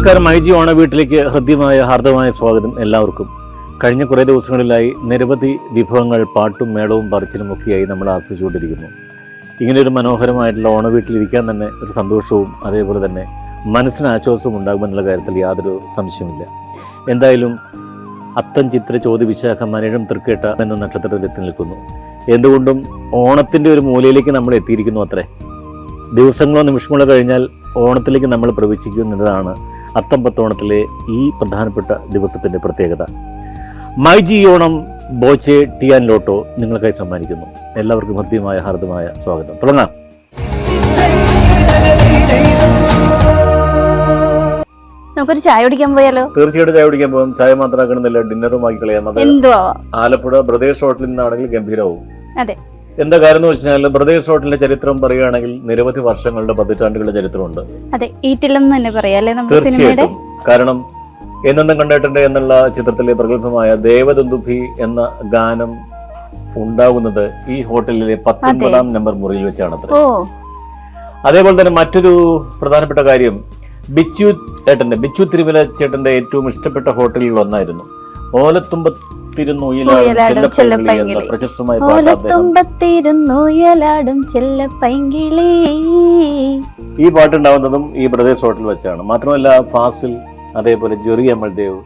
നമസ്കാരം. I G ഓണ വീട്ടിലേക്ക് ഹൃദ്യമായ ഹാർദമായ സ്വാഗതം എല്ലാവർക്കും. കഴിഞ്ഞ കുറേ ദിവസങ്ങളിലായി നിരവധി വിഭവങ്ങൾ പാട്ടും മേളവും പറിച്ചിലും ഒക്കെയായി നമ്മൾ ആസ്വദിച്ചുകൊണ്ടിരിക്കുന്നു. ഇങ്ങനെയൊരു മനോഹരമായിട്ടുള്ള ഓണ വീട്ടിലിരിക്കാൻ തന്നെ ഒരു സന്തോഷവും അതേപോലെ തന്നെ മനസ്സിന് ആശ്വാസവും ഉണ്ടാകുമെന്നുള്ള കാര്യത്തിൽ യാതൊരു സംശയമില്ല എന്തായാലും അത്തം ചിത്ര ചോദ്യ വിശാഖ മനേഴം തൃക്കേട്ട എന്ന നക്ഷത്രത്തിൽ എത്തി നിൽക്കുന്നു. എന്തുകൊണ്ടും ഓണത്തിന്റെ ഒരു മൂലയിലേക്ക് നമ്മൾ എത്തിയിരിക്കുന്നു അത്രേ. ദിവസങ്ങളോ നിമിഷങ്ങളോ കഴിഞ്ഞാൽ ഓണത്തിലേക്ക് നമ്മൾ പ്രവേശിക്കും എന്നതാണ് അത്തം പത്തോണത്തിലെ ഈ പ്രധാനപ്പെട്ട ദിവസത്തിന്റെ പ്രത്യേകത. മൈജി ഓണം ബോച്ചെ ആൻ ലോട്ടോ നിങ്ങൾക്കായി സമ്മാനിക്കുന്നു. എല്ലാവർക്കും ഹൃദ്യമായ ഹാർദമായ സ്വാഗതം. തുടങ്ങാം. നമുക്കൊരു ചായ കുടിക്കാൻ പോയാലോ? തീർച്ചയായിട്ടും ചായ കുടിക്കാൻ പോകും ചായ മാത്രമാക്കണമെന്നില്ല ഡിന്നറും ആക്കി കളയാം. എന്തോ ആലപ്പുഴ ബ്രദേഴ്സ് ഹോട്ടലിൽ നിന്നാണെങ്കിൽ ഗംഭീരവും അതെ. എന്താ കാര്യം എന്ന് വെച്ചാൽ ബ്രദേഴ്സ് ഹോട്ടലിന്റെ ചരിത്രം പറയുകയാണെങ്കിൽ നിരവധി വർഷങ്ങളുടെ പതിറ്റാണ്ടുകളുടെ ചരിത്രമുണ്ട്. അതെ ഈറ്റിലം തന്നെ പറയാം അല്ലെ നമ്മുടെ സിനിമയുടെ? തീർച്ചയായിട്ടും കാരണം എന്നെന്നും കണ്ടിട്ടുണ്ട് എന്നുള്ള ചിത്രത്തിലെ പ്രഗത്ഭമായ ദേവദന്തുഭി എന്ന ഗാനം ഉണ്ടാകുന്നത് ഈ ഹോട്ടലിലെ പത്തൊൻപതാം നമ്പർ മുറിയിൽ വെച്ചാണ് ഓ. അതേപോലെ തന്നെ മറ്റൊരു പ്രധാനപ്പെട്ട കാര്യം ബിച്ചു ചേട്ടന്റെ ബിച്ചു തിരുമല ചേട്ടന്റെ ഏറ്റവും ഇഷ്ടപ്പെട്ട ഹോട്ടലുകൾ ഒന്നായിരുന്നു. ഓലത്തുമ്പത്തിരുന്നുയിലാടും ചെല്ലപ്പൈങ്കിളി. പ്രശസ്തമായ ചെല്ലപ്പൈങ്കിളി ഈ പാട്ടുണ്ടാവുന്നതും ഈ ബ്രദേഴ്സ് ഹോട്ടൽ വെച്ചാണ് മാത്രമല്ല ഫാസിൽ അതേപോലെ ജെറി അമൽദേവ്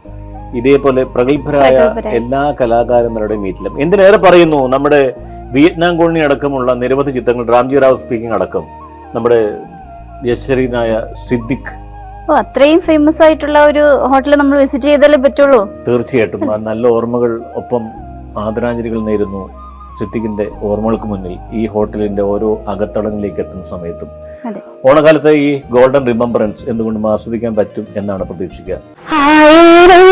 ഇതേപോലെ പ്രഗത്ഭരായ. എല്ലാ കലാകാരന്മാരുടെയും വീട്ടിലും എന്തിനേറെ പറയുന്നു നമ്മുടെ വിയറ്റ്നാം കോളനി അടക്കമുള്ള നിരവധി ചിത്രങ്ങൾ രാംജി റാവു സ്പീക്കിംഗ് അടക്കം നമ്മുടെ യശ്വരീനായ സിദ്ദിഖ് ഓ അത്രയും ഫേമസ് ആയിട്ടുള്ള ഒരു ഹോട്ടൽ നമ്മൾ വിസിറ്റ് ചെയ്താലേ പറ്റുള്ളൂ. തീർച്ചയായിട്ടും. നല്ല ഓർമ്മകൾ ഒപ്പം ആദരാഞ്ജലികൾ നേരുന്നു സിദ്ദിഖിന്റെ ഓർമ്മകൾക്ക് മുന്നിൽ ഈ ഹോട്ടലിന്റെ ഓരോ അകത്തളങ്ങളിലേക്ക് എത്തുന്ന സമയത്തും. അതെ. ഓണക്കാലത്തെ ഈ ഗോൾഡൻ റിമംബറൻസ് എന്തുകൊണ്ടും ആസ്വദിക്കാൻ പറ്റും എന്നാണ് പ്രതീക്ഷിക്കുക. ആയിരം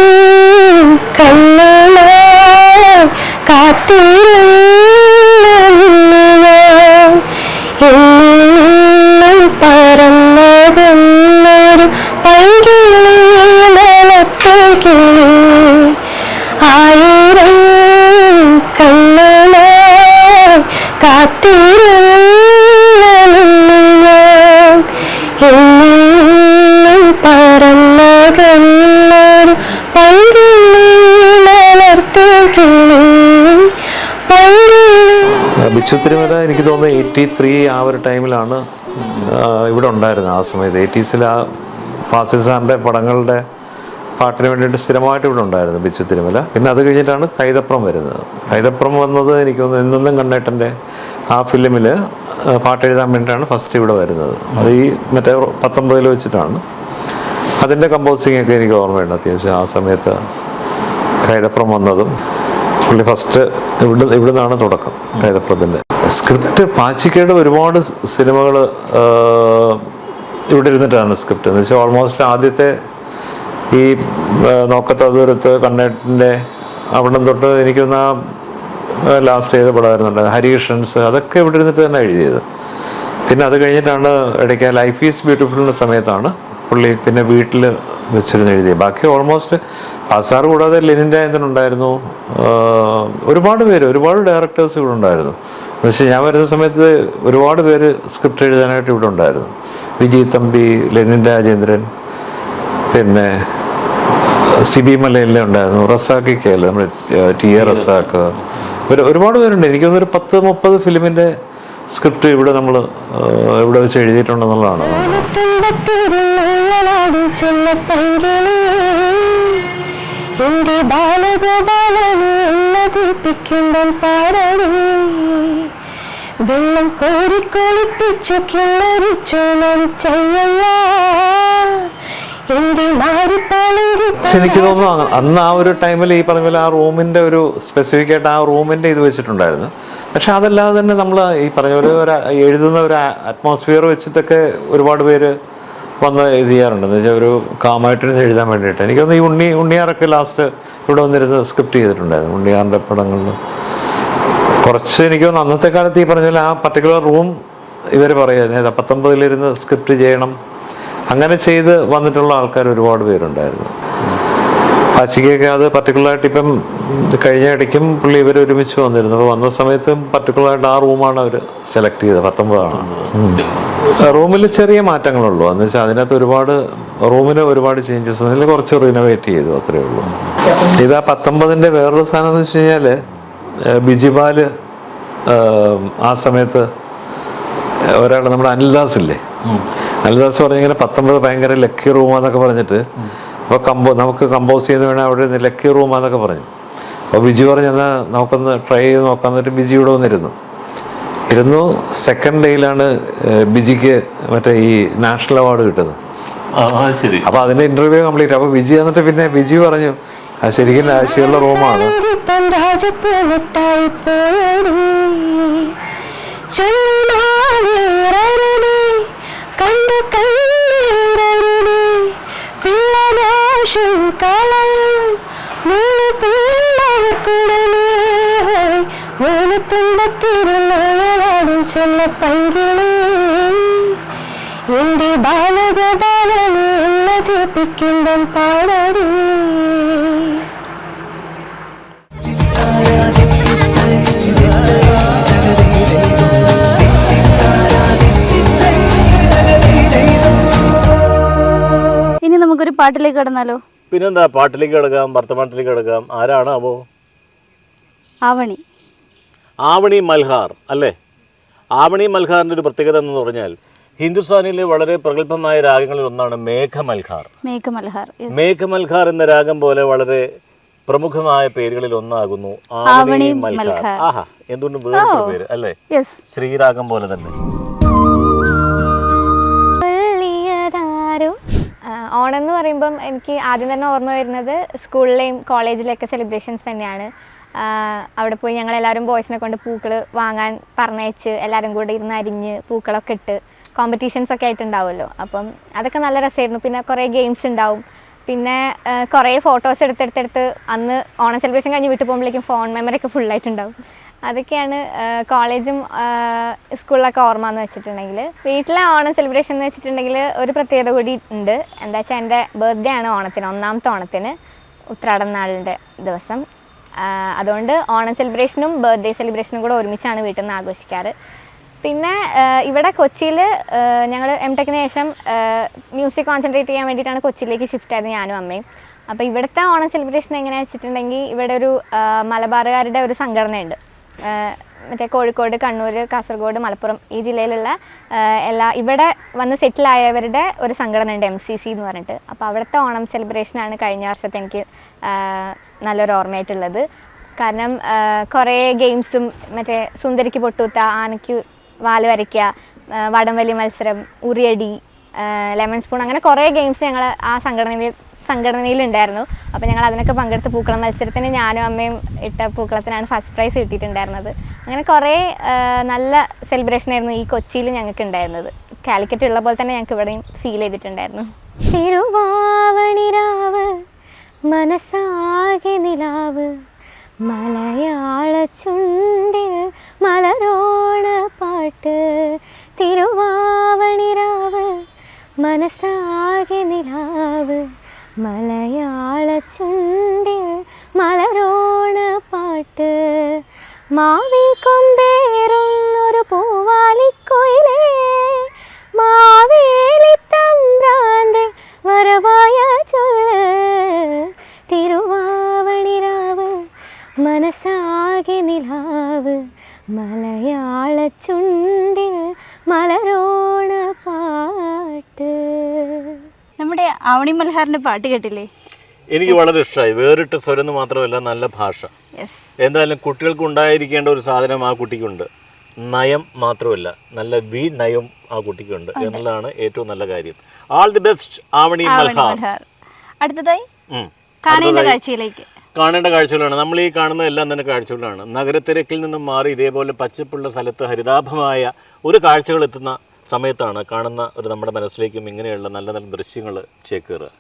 തിരുമല എനിക്ക് തോന്നുന്നത് എയ്റ്റി ത്രീ ആ ഒരു ടൈമിലാണ് ഇവിടെ ഉണ്ടായിരുന്നത് ആ സമയത്ത്. എയ്റ്റീസിൽ ആ ഫാസിൽ സാറിന്റെ പടങ്ങളുടെ പാട്ടിന് വേണ്ടിയിട്ട് സ്ഥിരമായിട്ട് ഇവിടെ ഉണ്ടായിരുന്നു ബിച്ചു തിരുമല. പിന്നെ അത് കഴിഞ്ഞിട്ടാണ് കൈതപ്രം വരുന്നത്. കൈതപ്രം വന്നത് എനിക്ക് എന്നും കണ്ണേട്ടന്റെ ആ ഫിലിമിൽ പാട്ട് എഴുതാൻ വേണ്ടിയിട്ടാണ് ഫസ്റ്റ് ഇവിടെ വരുന്നത്. അത് ഈ മറ്റേ പത്തൊമ്പതിൽ വെച്ചിട്ടാണ്. അതിന്റെ കമ്പോസിങ് ഒക്കെ എനിക്ക് ഓർമ്മയുണ്ട് അത്യാവശ്യം ആ സമയത്ത് കൈതപ്രം വന്നതും. പുള്ളി ഫസ്റ്റ് ഇവിടെ ഇവിടെ നിന്നാണ് തുടക്കം കൈതപ്രത്തിന്റെ സ്ക്രിപ്റ്റ് പാച്ചിക്കയുടെ ഒരുപാട് സിനിമകൾ ഇവിടെ ഇരുന്നിട്ടാണ് സ്ക്രിപ്റ്റ് എന്ന് വെച്ചാൽ ഓൾമോസ്റ്റ് ആദ്യത്തെ ഈ നോക്കത്ത ദൂരത്ത് കണ്ണേട്ടിന്റെ അവിടെ തൊട്ട് എനിക്കൊന്ന് ആ ലാസ്റ്റ് ചെയ്ത പടമായിരുന്നുണ്ട്. ഹരികൃഷ്ണൻസ് അതൊക്കെ ഇവിടെ ഇരുന്നിട്ട് തന്നെ എഴുതിയത്. പിന്നെ അത് കഴിഞ്ഞിട്ടാണ് ഇടയ്ക്ക് ലൈഫ് ഈസ് ബ്യൂട്ടിഫുൾ സമയത്താണ് പുള്ളി പിന്നെ വീട്ടിൽ വെച്ചിരുന്ന് എഴുതിയത്. ബാക്കി ഓൾമോസ്റ്റ് ആസാർ കൂടാതെ ലെനിൻ രാജേന്ദ്രൻ ഉണ്ടായിരുന്നു. ഒരുപാട് പേര് ഒരുപാട് ഡയറക്ടേഴ്സ് ഇവിടെ ഉണ്ടായിരുന്നു. എന്ന് വെച്ചാൽ ഞാൻ വരുന്ന സമയത്ത് ഒരുപാട് പേര് സ്ക്രിപ്റ്റ് എഴുതാനായിട്ട് ഇവിടെ ഉണ്ടായിരുന്നു. വിജയ് തമ്പി ലെനിൻ രാജേന്ദ്രൻ പിന്നെ സിബി മലയിലെ ഉണ്ടായിരുന്നു. റസാഖി കേൽ നമ്മുടെ ടി എ റസാഖ്. ഒരു ഒരുപാട് പേരുണ്ട്. എനിക്ക് തോന്നുന്നു ഒരു പത്ത് മുപ്പത് ഫിലിമിന്റെ സ്ക്രിപ്റ്റ് ഇവിടെ നമ്മൾ ഇവിടെ വെച്ച് എഴുതിയിട്ടുണ്ടെന്നുള്ളതാണ്. വെള്ളം കോരി കുളിപ്പിച്ചു മരിച്ചയ്യ എന്റെ മാറിപ്പാളി പക്ഷെ എനിക്ക് തോന്നുന്നു അന്ന് ആ ഒരു ടൈമിൽ ഈ പറഞ്ഞ പോലെ ആ റൂമിന്റെ ഒരു സ്പെസിഫിക് ആയിട്ട് ആ റൂമിന്റെ ഇത് വെച്ചിട്ടുണ്ടായിരുന്നു. പക്ഷെ അതല്ലാതെ തന്നെ നമ്മൾ ഈ പറഞ്ഞ പോലെ ഒരു എഴുതുന്ന ഒരു അറ്റ്മോസ്ഫിയർ വെച്ചിട്ടൊക്കെ ഒരുപാട് പേര് വന്ന് ഇത് ചെയ്യാറുണ്ട്. എന്ന് വെച്ചാൽ ഒരു കാമായിട്ട് എഴുതാൻ വേണ്ടിയിട്ട്. എനിക്കൊന്ന് ഈ ഉണ്ണി ഉണ്ണിയാറൊക്കെ ലാസ്റ്റ് ഇവിടെ വന്നിരുന്ന് സ്ക്രിപ്റ്റ് ചെയ്തിട്ടുണ്ടായിരുന്നു. ഉണ്ണിയാറിന്റെ പടങ്ങളിൽ. കുറച്ച് എനിക്ക് തോന്നുന്നു അന്നത്തെ കാലത്ത് ഈ പറഞ്ഞ പോലെ ആ പർട്ടിക്കുലർ റൂം ഇവർ പറയുന്നത് പത്തൊമ്പതിലിരുന്ന് സ്ക്രിപ്റ്റ് ചെയ്യണം. അങ്ങനെ ചെയ്ത് വന്നിട്ടുള്ള ആൾക്കാർ ഒരുപാട് പേരുണ്ടായിരുന്നു. പശിക്കൊക്കെ അത് പർട്ടിക്കുലറായിട്ട് ഇപ്പം കഴിഞ്ഞ ഇടയ്ക്കും പുള്ളി ഇവർ ഒരുമിച്ച് വന്നിരുന്നു. അപ്പോൾ വന്ന സമയത്തും പർട്ടിക്കുലറായിട്ട് ആ റൂമാണ് അവർ സെലക്ട് ചെയ്തത് പത്തൊമ്പതാണ്. റൂമിൽ ചെറിയ മാറ്റങ്ങളുള്ളൂ. എന്ന് വെച്ചാൽ അതിനകത്ത് ഒരുപാട് റൂമിന് ഒരുപാട് ചേഞ്ചസ് അതിൽ കുറച്ച് റിനോവേറ്റ് ചെയ്തു അത്രേ ഉള്ളൂ. ഇത് ആ പത്തൊമ്പതിന്റെ വേറൊരു സാധനം എന്ന് വെച്ച് കഴിഞ്ഞാൽ ബിജിപാൽ ആ സമയത്ത് ഒരാൾ നമ്മുടെ അനിൽദാസ് ഇല്ലേ അനിൽദാസ് പറഞ്ഞിങ്ങനെ പത്തൊമ്പത് ഭയങ്കര ലക്കി റൂമാന്നൊക്കെ പറഞ്ഞിട്ട് അപ്പോൾ കമ്പോ നമുക്ക് കമ്പോസ് ചെയ്യുന്ന വേണേൽ അവിടെ നിന്ന് ലക്കി റൂമാന്നൊക്കെ പറഞ്ഞു. അപ്പോൾ ബിജു പറഞ്ഞു എന്നാൽ നമുക്കൊന്ന് ട്രൈ ചെയ്ത് നോക്കാം എന്നിട്ട് ബിജു ഇവിടെ വന്നിരുന്നു. ഇരുന്നു സെക്കൻഡ് ഡേയിലാണ് ബിജിക്ക് മറ്റേ ഈ നാഷണൽ അവാർഡ് കിട്ടുന്നത്. അപ്പൊ ശരി. അപ്പോൾ അതിന്റെ ഇന്റർവ്യൂ കംപ്ലീറ്റ് അപ്പോൾ ബിജി എന്നിട്ട് പിന്നെ ബിജി പറഞ്ഞു അത് ശരിക്കും ആശയമുള്ള റൂമാണ്. തൻ തുണ്ടത്തിരുന്നാടും ചെല്ല പങ്കിളേ. എന്റെ പാടടി. പാട്ടിലേക്ക് കടന്നാലോ? പിന്നെന്താ പാട്ടിലേക്ക് കിടക്കാം വർത്തമാനത്തിലേക്ക് കിടക്കാം. ആരാണ് അവോ? ആവണി. ആവണി മൽഹാർ അല്ലേ? ആവണി മൽഹാറിന്റെ ഒരു പ്രത്യേകത എന്ന് പറഞ്ഞാൽ ഹിന്ദുസ്ഥാനിയിലെ വളരെ പ്രഗത്ഭമായ രാഗങ്ങളിൽ ഒന്നാണ് മേഘമൽഹാർ. മേഘമൽഹാർ. മേഘമൽഹാർ എന്ന രാഗം പോലെ വളരെ പ്രമുഖമായ പേരുകളിൽ ഒന്നാകുന്നു ആവണി മൽഹാർ. ആഹാ എന്തുകൊണ്ട് വേറെ പേര് അല്ലേ? യെസ് ശ്രീരാഗം പോലെ തന്നെ. ഓണം എന്ന് പറയുമ്പം എനിക്ക് ആദ്യം തന്നെ ഓർമ്മ വരുന്നത് സ്കൂളിലെയും കോളേജിലെയൊക്കെ സെലിബ്രേഷൻസ് തന്നെയാണ്. അവിടെ പോയി ഞങ്ങൾ എല്ലാവരും ബോയ്സിനെ കൊണ്ട് പൂക്കൾ വാങ്ങാൻ പറഞ്ഞയച്ച് എല്ലാവരും കൂടെ ഇരുന്ന് അരിഞ്ഞ് പൂക്കളൊക്കെ ഇട്ട് കോമ്പറ്റീഷൻസ് ഒക്കെ ആയിട്ടുണ്ടാവുമല്ലോ. അപ്പം അതൊക്കെ നല്ല രസമായിരുന്നു. പിന്നെ കുറേ ഗെയിംസ് ഉണ്ടാവും. പിന്നെ കുറേ ഫോട്ടോസ് എടുത്തെടുത്തെടുത്ത് അന്ന് ഓണം സെലിബ്രേഷൻ കഴിഞ്ഞ് വീട്ടിൽ പോകുമ്പോഴേക്കും ഫോൺ മെമ്മറി ഒക്കെ ഫുള്ളായിട്ടുണ്ടാവും അതൊക്കെയാണ് കോളേജും സ്കൂളിലൊക്കെ ഓർമ്മ എന്ന് വെച്ചിട്ടുണ്ടെങ്കിൽ. വീട്ടിലെ ഓണം സെലിബ്രേഷൻ എന്ന് വെച്ചിട്ടുണ്ടെങ്കിൽ ഒരു പ്രത്യേകത കൂടി ഉണ്ട്. എന്താ വെച്ചാൽ എന്റെ ബർത്ത്ഡേ ആണ് ഓണത്തിന് ഒന്നാമത്തെ ഓണത്തിന് ഉത്രാടം നാളിന്റെ ദിവസം. അതുകൊണ്ട് ഓണം സെലിബ്രേഷനും ബർത്ത്ഡേ സെലിബ്രേഷനും കൂടെ ഒരുമിച്ചാണ് വീട്ടിൽ നിന്ന് ആഘോഷിക്കാറ്. പിന്നെ ഇവിടെ കൊച്ചിയിൽ ഞങ്ങൾ എം ടെക്കിന് ശേഷം മ്യൂസിക് കോൺസെൻട്രേറ്റ് ചെയ്യാൻ വേണ്ടിയിട്ടാണ് കൊച്ചിയിലേക്ക് ഷിഫ്റ്റ് ആയത് ഞാനും അമ്മയും. അപ്പോൾ ഇവിടുത്തെ ഓണം സെലിബ്രേഷൻ എങ്ങനെയാണെന്ന് വെച്ചിട്ടുണ്ടെങ്കിൽ ഇവിടെ ഒരു മലബാറുകാരുടെ ഒരു സംഘടനയുണ്ട്. മറ്റേ കോഴിക്കോട് കണ്ണൂർ കാസർഗോഡ് മലപ്പുറം ഈ ജില്ലയിലുള്ള എല്ലാ ഇവിടെ വന്ന് സെറ്റിൽ ആയവരുടെ ഒരു സംഘടന ഉണ്ട് എം സി സി എന്ന് പറഞ്ഞിട്ട്. അപ്പോൾ അവിടുത്തെ ഓണം സെലിബ്രേഷനാണ് കഴിഞ്ഞ വർഷത്തെ എനിക്ക് നല്ലൊരു ഓർമ്മയായിട്ടുള്ളത്. കാരണം കുറേ ഗെയിംസും മറ്റേ സുന്ദരിക്ക് പൊട്ടൂത്ത ആനയ്ക്ക് വാൽ വരയ്ക്കുക വടംവലി മത്സരം ഉറിയടി ലെമൺ സ്പൂൺ അങ്ങനെ കുറേ ഗെയിംസ് ഞങ്ങൾ ആ സംഘടനയിൽ സംഘടനയിലുണ്ടായിരുന്നു. അപ്പോൾ ഞങ്ങൾ അതിനൊക്കെ പങ്കെടുത്ത് പൂക്കളം മത്സരത്തിന് ഞാനും അമ്മയും ഇട്ട പൂക്കളത്തിനാണ് ഫസ്റ്റ് പ്രൈസ് കിട്ടിയിട്ടുണ്ടായിരുന്നത്. അങ്ങനെ കുറേ നല്ല സെലിബ്രേഷൻ ആയിരുന്നു ഈ കൊച്ചിയിൽ ഞങ്ങൾക്ക് ഉണ്ടായിരുന്നത് കാലിക്കറ്റ് ഉള്ള പോലെ തന്നെ ഞങ്ങൾക്ക് ഇവിടെയും ഫീൽ ചെയ്തിട്ടുണ്ടായിരുന്നു. തിരുവാവണിരാവ് മനസ്സാകെ നിലാവ് മലയാള ചുണ്ടിൽ മലരോണ പാട്ട്. തിരുവാവണിരാവ് മനസ്സാകെ നിലാവ് മലയാള ചുണ്ടിൽ മലരോണ പാട്ട്. മാവിൽ കൊണ്ടേറുന്നൊരു പൂവാലിക്കൊയിലേ മാവേലി തമ്പ്രാന്റെ വരവായ തിരുവാവണിരാവ് മനസ്സാകെ നിലാവ് മലയാള ചുണ്ടിൽ ആവണി മൽഹാറിന്റെ പാട്ട് കേട്ടില്ലേ? എനിക്ക് വളരെ ഇഷ്ടമായി വേറിട്ട സ്വരം മാത്രമല്ല നല്ല ഭാഷ. എന്തായാലും കുട്ടികൾക്ക് ഉണ്ടായിരിക്കേണ്ട ഒരു സാധനം ആ കുട്ടിക്കുണ്ട്. നയം മാത്രമല്ല നല്ല വി നയം ആ കുട്ടിക്കുണ്ട് എന്നുള്ളതാണ് ഏറ്റവും നല്ല കാര്യം. All the best Avani Malhar. അടുത്തതായി? കാണേണ്ട കാഴ്ചയിലേക്ക്. കാണേണ്ട കാഴ്ചകളാണ്. നമ്മൾ ഈ കാണുന്ന എല്ലാം തന്നെ കാഴ്ചകളാണ്. നഗരത്തിരക്കിൽ നിന്നും മാറി ഇതേപോലെ പച്ചപ്പുള്ള സ്ഥലത്ത് ഹരിതാഭമായ ഒരു കാഴ്ചകൾ എത്തുന്ന സമയത്താണ് കാണുന്ന ഒരു നമ്മുടെ മനസ്സിലേക്കും ഇങ്ങനെയുള്ള നല്ല നല്ല ദൃശ്യങ്ങൾ ചേക്കേറുക.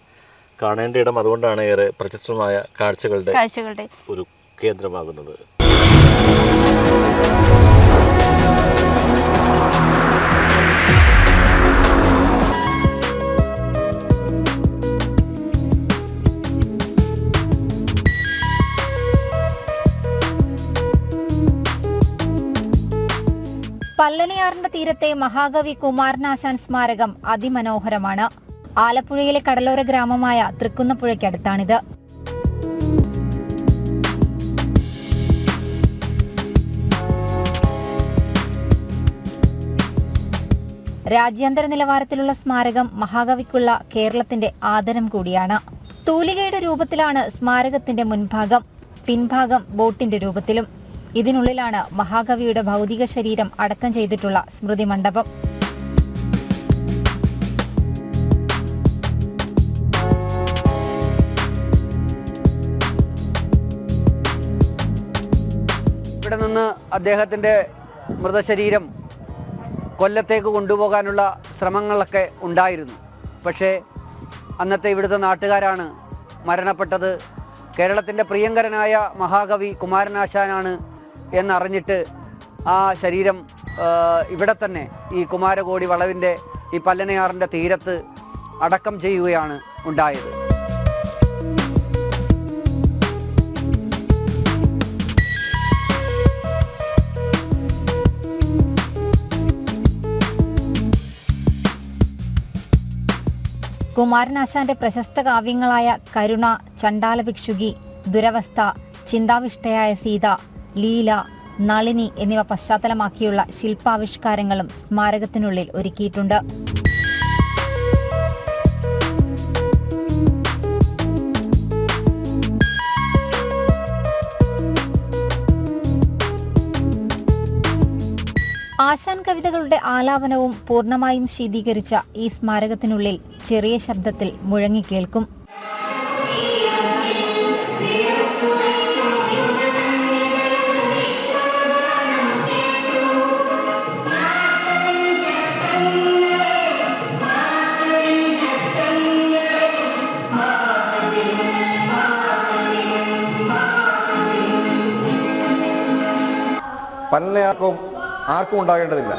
കാണേണ്ട ഇടം അതുകൊണ്ടാണ് ഏറെ പ്രശസ്തമായ കാഴ്ചകളുടെ കാഴ്ചകളുടെ ഒരു കേന്ദ്രമാകുന്നത്. പല്ലനയാറിന്റെ തീരത്തെ മഹാകവി കുമാരനാശാൻ സ്മാരകം അതിമനോഹരമാണ്. ആലപ്പുഴയിലെ കടലോര ഗ്രാമമായ തൃക്കുന്നപ്പുഴയ്ക്കടുത്താണിത് രാജ്യാന്തര നിലവാരത്തിലുള്ള സ്മാരകം മഹാകവിക്കുള്ള കേരളത്തിന്റെ ആദരം കൂടിയാണ്. തൂലികയുടെ രൂപത്തിലാണ് സ്മാരകത്തിന്റെ മുൻഭാഗം പിൻഭാഗം ബോട്ടിന്റെ രൂപത്തിലും. ഇതിനുള്ളിലാണ് മഹാകവിയുടെ ഭൗതിക ശരീരം അടക്കം ചെയ്തിട്ടുള്ള സ്മൃതി മണ്ഡപം. ഇവിടെ നിന്ന് അദ്ദേഹത്തിന്റെ മൃതശരീരം കൊല്ലത്തേക്ക് കൊണ്ടുപോകാനുള്ള ശ്രമങ്ങളൊക്കെ ഉണ്ടായിരുന്നു. പക്ഷേ അന്നത്തെ ഇവിടുത്തെ നാട്ടുകാരാണ് മരണപ്പെട്ടത്. കേരളത്തിന്റെ പ്രിയങ്കരനായ മഹാകവി കുമാരനാശാനാണ് എന്നറിഞ്ഞിട്ട് ആ ശരീരം ഇവിടെ തന്നെ ഈ കുമാരകോടി വളവിന്റെ ഈ പല്ലനയാറിന്റെ തീരത്ത് അടക്കം ചെയ്യുകയാണ് ഉണ്ടായത്. കുമാരനാശാന്റെ പ്രശസ്ത കാവ്യങ്ങളായ കരുണ ചണ്ടാല ഭിക്ഷുകി ദുരവസ്ഥ ചിന്താവിഷ്ടയായ സീത ലീല നളിനി എന്നിവ പശ്ചാത്തലമാക്കിയുള്ള ശില്പാവിഷ്കാരങ്ങളും സ്മാരകത്തിനുള്ളിൽ ഒരുക്കിയിട്ടുണ്ട്. ആശാൻ കവിതകളുടെ ആലാപനവും പൂർണമായും ശീതീകരിച്ച ഈ സ്മാരകത്തിനുള്ളിൽ ചെറിയ ശബ്ദത്തിൽ മുഴങ്ങിക്കേൾക്കും പല്ലയാർക്കും ആർക്കും ഉണ്ടാകേണ്ടതില്ല.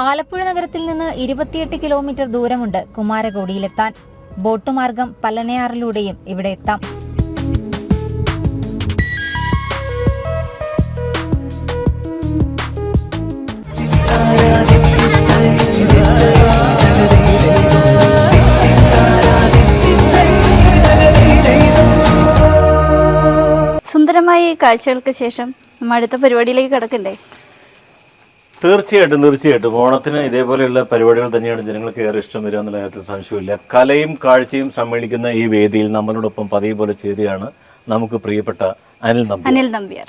ആലപ്പുഴ നഗരത്തിൽ നിന്ന് ഇരുപത്തിയെട്ട് കിലോമീറ്റർ ദൂരമുണ്ട് കുമാരകോടിയിലെത്താൻ. ബോട്ടുമാർഗം പല്ലനയാറിലൂടെയും ഇവിടെ എത്താം. കാഴ്ചകൾക്ക് ശേഷം നമ്മൾ അടുത്ത പരിപാടിയിലേക്ക് കിടക്കണ്ടേ? തീർച്ചയായിട്ടും തീർച്ചയായിട്ടും. ഓണത്തിന് ഇതേപോലെയുള്ള പരിപാടികൾ തന്നെയാണ് ജനങ്ങൾക്ക് ഏറെ ഇഷ്ടം വരിക എന്നുള്ള കാര്യത്തിൽ സംശയമില്ല കലയും കാഴ്ചയും സമ്മേളിക്കുന്ന ഈ വേദിയിൽ നമ്മളോടൊപ്പം പതിവ് പോലെ ചേരുകയാണ് നമുക്ക് പ്രിയപ്പെട്ട അനിൽ നമ്പ്യാർ. അനിൽ നമ്പ്യാർ.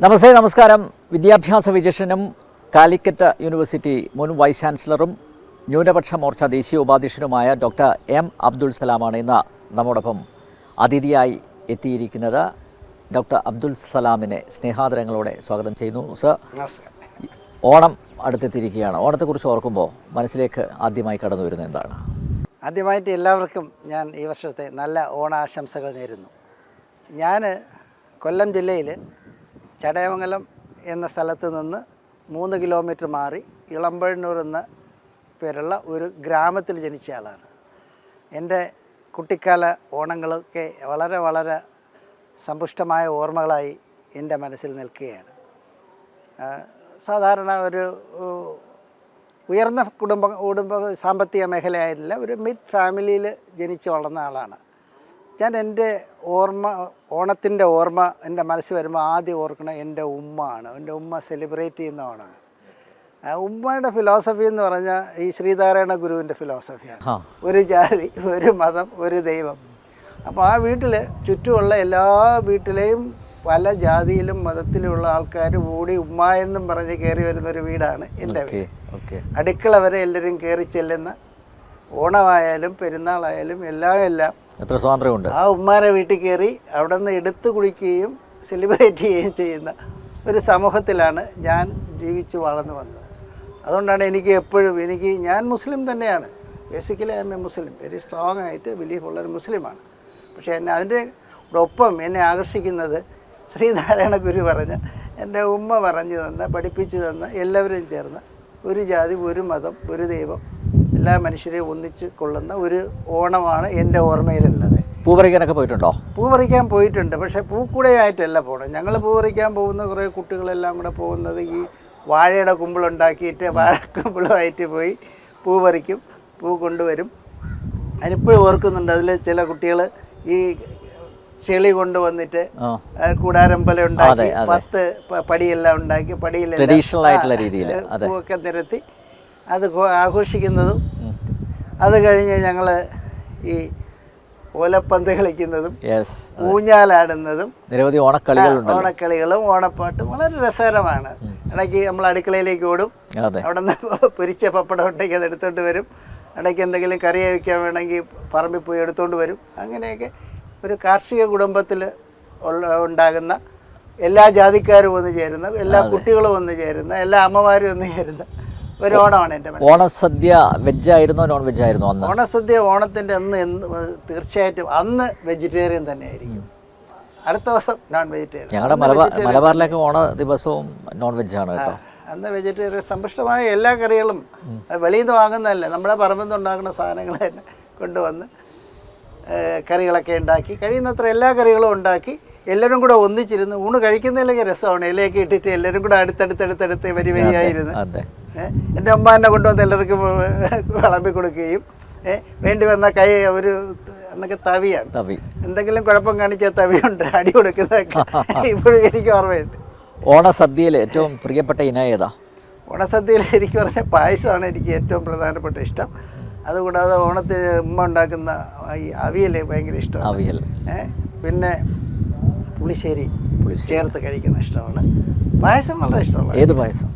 നമസ്തേ നമസ്കാരം. വിദ്യാഭ്യാസ വിജക്ഷനും കാലിക്കറ്റ് യൂണിവേഴ്സിറ്റി മുൻ വൈസ് ചാൻസലറും ന്യൂനപക്ഷ മോർച്ച ദേശീയ ഉപാധ്യക്ഷനുമായ ഡോക്ടർ എം അബ്ദുൾ സലാമാണ് ഇന്ന് നമ്മോടൊപ്പം അതിഥിയായി എത്തിയിരിക്കുന്നത്. ഡോക്ടർ അബ്ദുൽ സലാമിനെ സ്നേഹാദരങ്ങളോടെ സ്വാഗതം ചെയ്യുന്നു സർ. ഓണം അടുത്തെത്തിയിരിക്കുകയാണ്. ഓണത്തെക്കുറിച്ച് ഓർക്കുമ്പോൾ മനസ്സിലേക്ക് ആദ്യമായി കടന്നു വരുന്നത് എന്താണ്? ആദ്യമായിട്ട് എല്ലാവർക്കും ഞാൻ ഈ വർഷത്തെ നല്ല ഓണാശംസകൾ നേരുന്നു. ഞാൻ കൊല്ലം ജില്ലയിൽ ചടയമംഗലം എന്ന സ്ഥലത്ത് നിന്ന് മൂന്ന് കിലോമീറ്റർ മാറി ഇളമ്പഴന്നൂർ എന്ന പേരുള്ള ഒരു ഗ്രാമത്തിൽ ജനിച്ച ആളാണ്. എന്റെ കുട്ടിക്കാല ഓണങ്ങളൊക്കെ വളരെ വളരെ സമ്പുഷ്ടമായ ഓർമ്മകളായി എന്റെ മനസ്സിൽ നിൽക്കുകയാണ്. സാധാരണ ഒരു ഉയർന്ന കുടുംബ കുടുംബ സാമ്പത്തിക മേഖലയായിട്ടില്ല ഒരു മിഡ് ഫാമിലിയിൽ ജനിച്ചു വളർന്ന ആളാണ്. ഞാൻ എന്റെ ഓർമ്മ ഓണത്തിന്റെ ഓർമ്മ എന്റെ മനസ്സിൽ വരുമ്പോൾ ആദ്യം ഓർക്കുന്ന എന്റെ ഉമ്മ ആണ് എന്റെ ഉമ്മ സെലിബ്രേറ്റ് ചെയ്യുന്ന ഓണമാണ് ഉമ്മയുടെ ഫിലോസഫി എന്ന് പറഞ്ഞാൽ ഈ ശ്രീനാരായണ ഗുരുവിന്റെ ഫിലോസഫിയാണ് ഒരു ജാതി ഒരു മതം ഒരു ദൈവം. അപ്പോൾ ആ വീട്ടിൽ ചുറ്റുമുള്ള എല്ലാ വീട്ടിലെയും പല ജാതിയിലും മതത്തിലുമുള്ള ആൾക്കാർ കൂടി ഉമ്മ എന്നും പറഞ്ഞ് കയറി വരുന്ന ഒരു വീടാണ് എന്റെ ഓക്കെ വീട്. ഓക്കെ അടുക്കള വരെ എല്ലാവരും കയറി ചെല്ലുന്ന ഓണമായാലും പെരുന്നാളായാലും എല്ലാം എല്ലാം. എത്ര സ്വാതന്ത്ര്യമുണ്ട്? ആ ഉമ്മാരെ വീട്ടിൽ കയറി അവിടെ നിന്ന് എടുത്തു കുടിക്കുകയും സെലിബ്രേറ്റ് ചെയ്യുകയും ചെയ്യുന്ന ഒരു സമൂഹത്തിലാണ് ഞാൻ ജീവിച്ചു വളർന്നു വന്നത്. അതുകൊണ്ടാണ് എനിക്ക് എപ്പോഴും എനിക്ക് ഞാൻ മുസ്ലിം തന്നെയാണ്. Basically I am a Muslim very strong ആയിട്ട് ബിലീഫ് ഉള്ളൊരു മുസ്ലിമാണ്. പക്ഷേ എന്നെ അതിന്റെ ഒപ്പം എന്നെ ആകർഷിക്കുന്നത് ശ്രീനാരായണ ഗുരു പറഞ്ഞ എന്റെ ഉമ്മ പറഞ്ഞു തന്ന പഠിപ്പിച്ചു തന്ന എല്ലാവരും ചേർന്ന് ഒരു ജാതി ഒരു മതം ഒരു ദൈവം എല്ലാ മനുഷ്യരെയും ഒന്നിച്ച് കൊള്ളുന്ന ഒരു ഓണമാണ് എന്റെ ഓർമ്മയിലുള്ളത്. പൂ പറിക്കാനൊക്കെ പോയിട്ടുണ്ടോ? പൂ പറിക്കാൻ പോയിട്ടുണ്ട്. പക്ഷേ പൂക്കൂടയായിട്ടല്ല പോകണം ഞങ്ങൾ പൂ പറിക്കാൻ പോകുന്ന കുറേ കുട്ടികളെല്ലാം കൂടെ പോകുന്നത് ഈ വാഴയുടെ കുമ്പിളുണ്ടാക്കിയിട്ട് വാഴക്കുമ്പിളുമായിട്ട് പോയി പൂ പറിക്കും പൂ കൊണ്ടുവരും. അതിനിപ്പോഴും ഓർക്കുന്നുണ്ട്. അതിൽ ചില കുട്ടികൾ ഈ ചെളി കൊണ്ടുവന്നിട്ട് കൂടാരം പോലെ ഉണ്ടാക്കി. പത്ത് പടിയെല്ലാം ഉണ്ടാക്കി ആയിട്ടുള്ള ഏ, അതെ. പൂവൊക്കെ നിരത്തി അത് ആഘോഷിക്കുന്നതും അത് കഴിഞ്ഞ് ഞങ്ങൾ ഈ ഓലപ്പന്ത് കളിക്കുന്നതും ഊഞ്ഞാലാടുന്നതും നിരവധി ആ, ഓണക്കളികളുണ്ടല്ലോ ഓണക്കളികളും ഓണപ്പാട്ടും വളരെ രസകരമാണ്. ഇടയ്ക്ക് നമ്മൾ അടുക്കളയിലേക്ക് ഓടും. അവിടെ നിന്ന് പൊരിച്ച പപ്പടം ഉണ്ടെങ്കിൽ അത് എടുത്തോണ്ട് വരും. ഇടയ്ക്ക് എന്തെങ്കിലും കറി വയ്ക്കാൻ വേണമെങ്കിൽ പറമ്പിൽ പോയി എടുത്തുകൊണ്ട് വരും. അങ്ങനെയൊക്കെ ഒരു കാർഷിക കുടുംബത്തിൽ ഉള്ള ഉണ്ടാകുന്ന എല്ലാ ജാതിക്കാരും വന്ന് ചേരുന്ന എല്ലാ കുട്ടികളും വന്ന് ചേരുന്ന എല്ലാ അമ്മമാരും വന്ന് ചേരുന്ന ഒരു ഓണമാണ് എന്റെ ഓണസദ്യ വെജ് ആയിരുന്നോ നോൺ വെജ് ആയിരുന്നോ അന്ന്? ഓണസദ്യ ഓണത്തിന്റെ അന്ന് എന്ന് തീർച്ചയായിട്ടും അന്ന് വെജിറ്റേറിയൻ തന്നെയായിരിക്കും. അടുത്ത ദിവസം നോൺ വെജിറ്റേറിയൻ ഞങ്ങളുടെ മലബാർ മലബാറിലേക്ക് ഓണ ദിവസവും നോൺ വെജ് ആണ് കേട്ടോ. അന്ന് വെജിറ്റേറിയൻ സമ്പുഷ്ടമായ എല്ലാ കറികളും വെളിയിൽ നിന്ന് വാങ്ങുന്നതല്ല. നമ്മുടെ പറമ്പിൽ നിന്ന് ഉണ്ടാക്കുന്ന സാധനങ്ങൾ തന്നെ കൊണ്ടുവന്ന് കറികളൊക്കെ ഉണ്ടാക്കി കഴിയുന്നത്ര എല്ലാ കറികളും ഉണ്ടാക്കി എല്ലാവരും കൂടെ ഒന്നിച്ചിരുന്ന് ഊണ് കഴിക്കുന്നതിലൊക്കെ രസമാണ്. ഇലയൊക്കെ ഇട്ടിട്ട് എല്ലാവരും കൂടെ അടുത്തടുത്തടുത്തടുത്ത് വരി വരിയായിരുന്നു എന്റെ അമ്മ എന്നെ കൊണ്ടുവന്ന് എല്ലാവർക്കും വളമ്പി കൊടുക്കുകയും വേണ്ടി വന്ന കൈ ഒരു എന്നൊക്കെ തവിയാണ്. തവി. എന്തെങ്കിലും കുഴപ്പം കാണിച്ചാൽ തവിയുണ്ട് അടി കൊടുക്കുന്നതൊക്കെ. ഇപ്പോഴും എനിക്ക് ഓർമ്മയുണ്ട്. ഓണസദ്യയിൽ ഏറ്റവും പ്രിയപ്പെട്ട ഇനം ഏതാ? ഓണസദ്യയിൽ എനിക്ക് പറഞ്ഞ പായസമാണ് എനിക്ക് ഏറ്റവും പ്രധാനപ്പെട്ട ഇഷ്ടം. അതുകൂടാതെ ഓണത്തിന് ഉമ്മ ഉണ്ടാക്കുന്ന ഈ അവിയൽ ഭയങ്കര ഇഷ്ടമാണ്. അവിയൽ പിന്നെ പുളിശ്ശേരി. ചേർത്ത് കഴിക്കുന്ന ഇഷ്ടമാണ്. പായസം വളരെ ഇഷ്ടമാണ് ഏത് പായസം?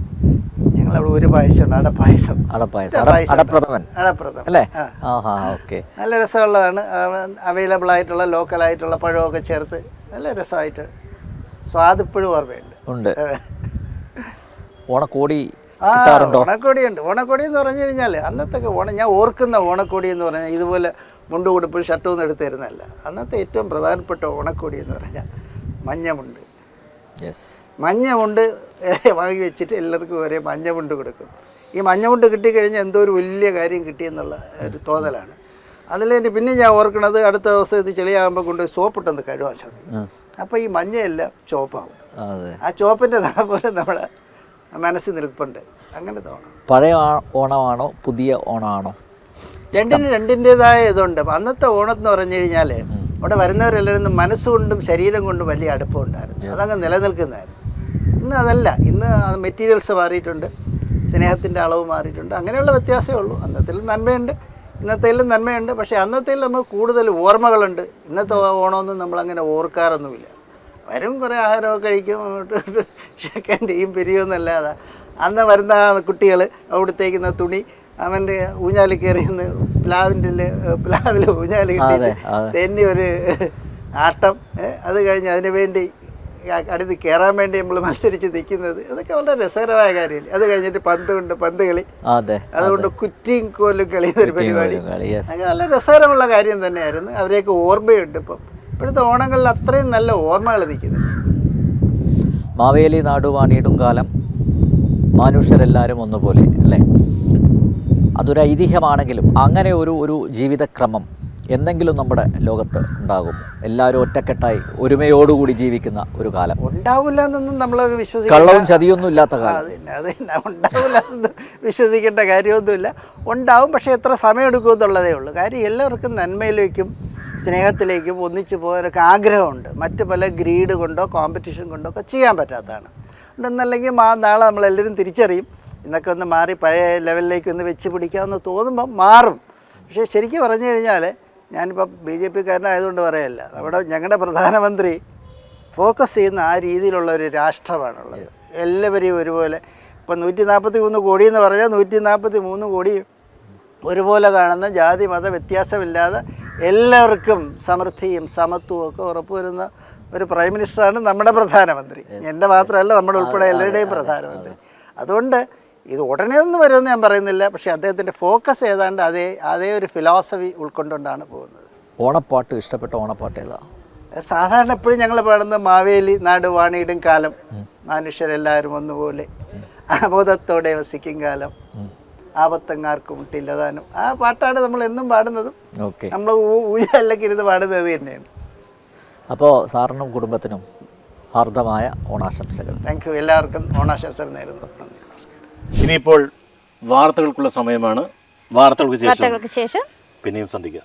ഞങ്ങളവിടെ ഒരു പായസമുണ്ട് അടപ്പായസം. അടപ്പായസം. അട- പായസം അടപ്രഥമൻ. അടപ്രഥമൻ. അല്ലേ? ഓക്കെ. നല്ല രസമുള്ളതാണ്. അവൈലബിൾ ആയിട്ടുള്ള ലോക്കൽ ആയിട്ടുള്ള പഴമൊക്കെ ചേർത്ത് നല്ല രസമായിട്ട് സ്വാദിപ്പോഴും ഓർമ്മയുണ്ട്. ഉണ്ട്. ഓണക്കോടി ഓണക്കോടി ഉണ്ട് ഓണക്കോടി എന്ന് പറഞ്ഞു കഴിഞ്ഞാൽ അന്നത്തെ ഓണം ഞാൻ ഓർക്കുന്ന ഓണക്കോടി എന്ന് പറഞ്ഞാൽ ഇതുപോലെ മുണ്ട് കൊടുപ്പ് ഷർട്ടൊന്നും എടുത്തു തരുന്നതല്ല അന്നത്തെ ഏറ്റവും പ്രധാനപ്പെട്ട ഓണക്കോടി എന്ന് പറഞ്ഞാൽ മഞ്ഞമുണ്ട്. മഞ്ഞമുണ്ട് വാങ്ങി വെച്ചിട്ട് എല്ലാവർക്കും ഒരേ മഞ്ഞമുണ്ട് കൊടുക്കും. ഈ മഞ്ഞമുണ്ട് കിട്ടിക്കഴിഞ്ഞാൽ എന്തോ ഒരു വലിയ കാര്യം കിട്ടിയെന്നുള്ള ഒരു തോന്നലാണ്. അതിൽ എന്റെ പിന്നെ ഞാൻ ഓർക്കണത് അടുത്ത ദിവസം ഇത് ചെളിയാകുമ്പോൾ കൊണ്ട് സോപ്പിട്ടൊന്ന് കഴുകാൻ ശ്രമിക്കും. അപ്പോൾ ഈ മഞ്ഞയെല്ലാം ചുവപ്പാവും അതെ ആ ചുവപ്പിന്റെ നിറ പോലെ നമ്മുടെ മനസ്സിൽ നിൽപ്പുണ്ട്. അങ്ങനെ തോന്നും. പഴയ ഓണമാണോ പുതിയ ഓണമാണോ രണ്ടിന് രണ്ടിന്റെതായ ഇതുണ്ട്. അന്നത്തെ ഓണം എന്ന് പറഞ്ഞു കഴിഞ്ഞാൽ അവിടെ വരുന്നവരെല്ലാവരും മനസ്സുകൊണ്ടും ശരീരം കൊണ്ടും വലിയ അടുപ്പം ഉണ്ടായിരുന്നു. അതങ്ങ് നിലനിൽക്കുന്നതായിരുന്നു ഇന്ന് അതല്ല. ഇന്ന് മെറ്റീരിയൽസ് മാറിയിട്ടുണ്ട്. സ്നേഹത്തിന്റെ അളവ് മാറിയിട്ടുണ്ട്. അങ്ങനെയുള്ള വ്യത്യാസമേ ഉള്ളൂ. അന്നത്തിലും നന്മയുണ്ട്. ഇന്നത്തേലും നന്മയുണ്ട്. പക്ഷേ അന്നത്തേലും നമുക്ക് കൂടുതൽ ഓർമ്മകളുണ്ട്. ഇന്നത്തെ ഓണമൊന്നും നമ്മളങ്ങനെ ഓർക്കാറൊന്നുമില്ല. വരും കുറേ ആഹാരമൊക്കെ കഴിക്കും. ഷെക്കൻ ചെയ്യും പിരിയുമെന്നല്ലാതെ. അന്ന് വരുന്ന കുട്ടികൾ അവിടുത്തേക്കുന്ന തുണി അവന്റെ ഊഞ്ഞാലിൽ കയറി നിന്ന് പ്ലാവിന്റെ പ്ലാവിൽ ഊഞ്ഞാലി അതെ, അതെ. ഒരു ആട്ടം അത് കഴിഞ്ഞ് അതിന് വേണ്ടി അടുത്ത് കയറാൻ വേണ്ടി നമ്മൾ മത്സരിച്ച് നിൽക്കുന്നത്. അതൊക്കെ വളരെ രസകരമായ കാര്യമില്ല. അത് കഴിഞ്ഞിട്ട് പന്ത് കൊണ്ട് പന്ത് കളി. അതുകൊണ്ട് കുറ്റിയും കോലും കളി എന്നൊരു പരിപാടി. അങ്ങനെ നല്ല രസകരമുള്ള കാര്യം തന്നെയായിരുന്നു. അവരെയൊക്കെ ഓർമ്മയുണ്ട് ഇപ്പം. ഇപ്പോഴത്തെ ഓണങ്ങളിൽ അത്രയും നല്ല ഓർമ്മകൾ നിൽക്കുന്നില്ല മാവേലി നാടുവാണിയിടും കാലം മനുഷ്യരെല്ലാവരും ഒന്നുപോലെ അല്ലേ? അതൊരു ഐതിഹ്യമാണെങ്കിലും അങ്ങനെ ഒരു ഒരു ജീവിതക്രമം എന്തെങ്കിലും നമ്മുടെ ലോകത്ത് ഉണ്ടാകും. എല്ലാവരും ഒറ്റക്കെട്ടായി ഒരുമയോടുകൂടി ജീവിക്കുന്ന ഒരു കാലം. ഉണ്ടാവില്ല എന്നൊന്നും നമ്മൾ വിശ്വസിക്കും കള്ളവും ചതിയൊന്നും ഇല്ലാത്ത കാലം. ഉണ്ടാവില്ല വിശ്വസിക്കേണ്ട കാര്യമൊന്നുമില്ല. ഉണ്ടാവും പക്ഷേ എത്ര സമയം എടുക്കുമെന്നുള്ളതേ ഉള്ളൂ. കാര്യം എല്ലാവർക്കും നന്മയിലേക്കും സ്നേഹത്തിലേക്കും ഒന്നിച്ചു പോകാനൊക്കെ ആഗ്രഹമുണ്ട്. മറ്റു പല ഗ്രീഡ് കൊണ്ടോ കോമ്പറ്റീഷൻ കൊണ്ടോ ഒക്കെ ചെയ്യാൻ പറ്റാത്തതാണ്. ഉണ്ടെന്നല്ലെങ്കിൽ മാ നാളെ നമ്മളെല്ലാവരും തിരിച്ചറിയും. ഇന്നൊക്കെ ഒന്ന് മാറി പഴയ ലെവലിലേക്ക് ഒന്ന് വെച്ച് പിടിക്കാമെന്ന് തോന്നുമ്പോൾ മാറും. പക്ഷേ ശരിക്കും പറഞ്ഞു കഴിഞ്ഞാൽ ഞാനിപ്പോൾ ബി ജെ പിക്കാരനായതുകൊണ്ട് പറയല്ല. നമ്മുടെ ഞങ്ങളുടെ പ്രധാനമന്ത്രി ഫോക്കസ് ചെയ്യുന്ന ആ രീതിയിലുള്ള ഒരു രാഷ്ട്രമാണുള്ളത്. എല്ലാവരെയും ഒരുപോലെ ഇപ്പം നൂറ്റി നാൽപ്പത്തി മൂന്ന് കോടി എന്ന് പറഞ്ഞാൽ നൂറ്റി നാൽപ്പത്തി മൂന്ന് കോടി ഒരുപോലെ കാണുന്ന ജാതി മത വ്യത്യാസമില്ലാതെ എല്ലാവർക്കും സമൃദ്ധിയും സമത്വവും ഒക്കെ ഉറപ്പുവരുന്ന ഒരു പ്രൈം മിനിസ്റ്ററാണ് നമ്മുടെ പ്രധാനമന്ത്രി. എന്റെ മാത്രമല്ല നമ്മുടെ ഉൾപ്പെടെ എല്ലാവരുടെയും പ്രധാനമന്ത്രി. അതുകൊണ്ട് ഇത് ഉടനെ ഒന്നും വരുമെന്ന് ഞാൻ പറയുന്നില്ല പക്ഷേ അദ്ദേഹത്തിന്റെ ഫോക്കസ് ഏതാണ്ട് അതേ അതേ ഒരു ഫിലോസഫി ഉൾക്കൊണ്ടുകൊണ്ടാണ് പോകുന്നത്. ഓണപ്പാട്ട് ഇഷ്ടപ്പെട്ട ഓണപ്പാട്ട് ഏതാ? സാധാരണ എപ്പോഴും ഞങ്ങൾ പാടുന്ന മാവേലി നാട് വാണിയിടും കാലം. മനുഷ്യരെല്ലാവരും ഒന്നുപോലെ. ആമോദത്തോടെ വസിക്കും കാലം. ആപത്തങ്ങാർക്കും ഇട്ടില്ലതാനും ആ പാട്ടാണ് നമ്മൾ എന്നും പാടുന്നതും. നമ്മൾ ഊജല്ലെങ്കിൽ ഇരുന്ന് പാടുന്നത് തന്നെയാണ്. അപ്പോൾ സാറിനും കുടുംബത്തിനും ഹാർദമായ ഓണാശംസകൾ. താങ്ക് യു എല്ലാവർക്കും ഓണാശംസകൾ നേരുന്നു. ഇനിയിപ്പോൾ വാർത്തകൾക്കുള്ള സമയമാണ്. വാർത്തകൾക്ക് വാർത്തകൾക്ക് ശേഷം പിന്നെയും സന്ധിക്കാം.